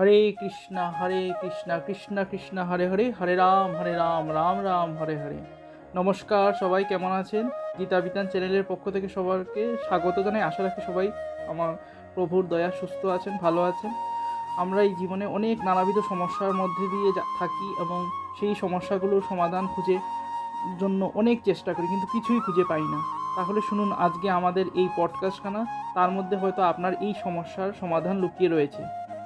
হরে কৃষ্ণ হরে কৃষ্ণ কৃষ্ণ কৃষ্ণ, হরে হরে হরে রাম হরে রাম রাম রাম, হরে হরে। নমস্কার সবাই, কেমন আছেন? গীতা বিতান চ্যানেলের পক্ষ থেকে সবাইকে স্বাগত জানাই। আশা রাখি সবাই আমার প্রভুর দয়া, সুস্থ আছেন, ভালো আছেন। আমরা এই জীবনে অনেক নানাবিধ সমস্যার মধ্যে দিয়ে থাকি এবং সেই সমস্যাগুলোর সমাধান খুঁজে জন্য অনেক চেষ্টা করি, কিন্তু কিছুই খুঁজে পাই না। তাহলে শুনুন, আজকে আমাদের এই পডকাস্টখানা তার মধ্যে হয়তো আপনার এই সমস্যার সমাধান লুকিয়ে রয়েছে।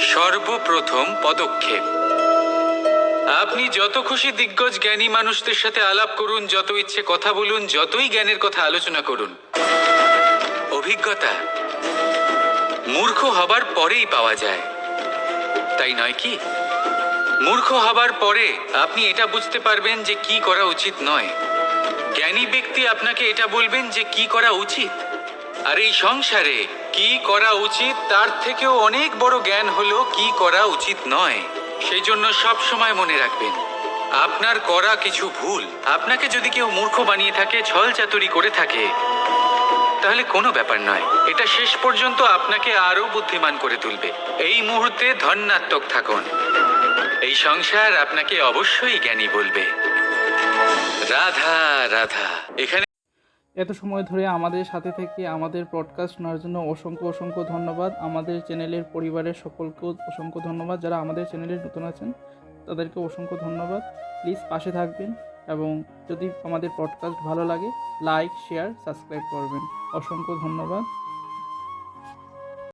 সর্বপ্রথম পদক্ষেপ। আপনি যত খুশি দিগ্গজ জ্ঞানী মানুষদের সাথে আলাপ করুন, যত ইচ্ছে কথা বলুন, যতই জ্ঞানের কথা আলোচনা করুন। অভিজ্ঞতা মূর্খ হবার পরেই পাওয়া যায়। তাই নয় কি? মূর্খ হবার পরে আপনি এটা বুঝতে পারবেন যে কি করা উচিত নয়। জ্ঞানী ব্যক্তি আপনাকে এটা বলবেন যে কি করা উচিত। আর এই সংসারে কি করা উচিত? তার থেকেও অনেক বড় জ্ঞান হলো কি করা উচিত নয়। সেই জন্য সব সময় মনে রাখবেন, আপনার করা কিছু ভুল। আপনাকে যদি কেউ মূর্খ বানিয়ে থাকে, ছল চাতুরি করে থাকে, তাহলে কোনো ব্যাপার নয়। এটা শেষ পর্যন্ত আপনাকে আরও বুদ্ধিমান করে তুলবে। এই মুহূর্তে ধন্যাত্মক থাকুন। এই সংসার আপনাকে অবশ্যই জ্ঞানী বলবে। রাধা রাধা। এখানে এত সময় ধরে আমাদের সাথে থেকে আমাদের পডকাস্ট শোনার জন্য অসংখ্য অসংখ্য ধন্যবাদ। আমাদের চ্যানেলের পরিবারের সকলকেও অসংখ্য ধন্যবাদ। যারা আমাদের চ্যানেলে নতুন আছেন, তাদেরকে অসংখ্য ধন্যবাদ। প্লিজ পাশে থাকবেন এবং যদি আমাদের পডকাস্ট ভালো লাগে লাইক শেয়ার সাবস্ক্রাইব করবেন। অসংখ্য ধন্যবাদ।